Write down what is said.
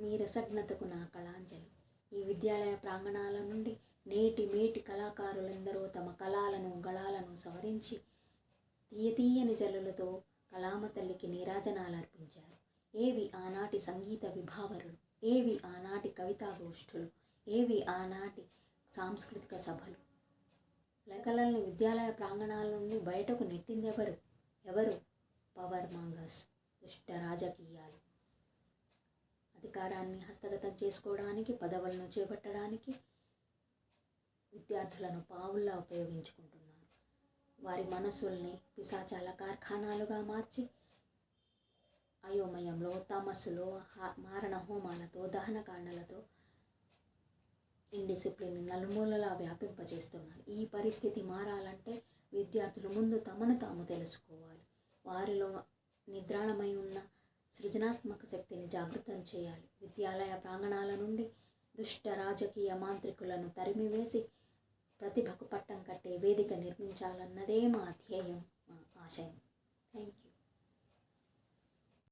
మీ రసజ్ఞతకు నా కళాంజలి. ఈ విద్యాలయ ప్రాంగణాల నుండి నేటి మేటి కళాకారులందరూ తమ కళాలను గళాలను సవరించి తీయతీయని జల్లులతో కళామ తల్లికి నీరాజనాలు అర్పించారు ఏవి ఆనాటి సంగీత విభావరులు ఏవి ఆనాటి కవితాగోష్ఠులు ఏవి ఆనాటి సాంస్కృతిక సభలు. కళల్ని విద్యాలయ ప్రాంగణాల నుండి బయటకు నెట్టింది ఎవరు ఎవరు? పవర్ మాంగస్ దుష్ట రాజకీయాలు. అధికారాన్ని హస్తగతం చేసుకోవడానికి పదవులను చేపట్టడానికి విద్యార్థులను పావుల్లా ఉపయోగించుకుంటున్నారు. వారి మనసుల్ని పిశాచాల కార్ఖానాలుగా మార్చి అయోమయంలో తమస్సులో మారణ హోమాలతో దహనకాండలతో ఇండిసిప్లిన్ నలుమూలలా వ్యాపింపజేస్తున్నారు. ఈ పరిస్థితి మారాలంటే విద్యార్థులు ముందు తమను తాము తెలుసుకోవాలి. వారిలో నిద్రాణమై ఉన్న సృజనాత్మక శక్తిని జాగృతం చేయాలి. విద్యాలయ ప్రాంగణాల నుండి దుష్ట రాజకీయ మాంత్రికులను తరిమివేసి ప్రతిభకు పట్టం కట్టే వేదిక నిర్మించాలన్నదే మా ధ్యేయం మా ఆశయం.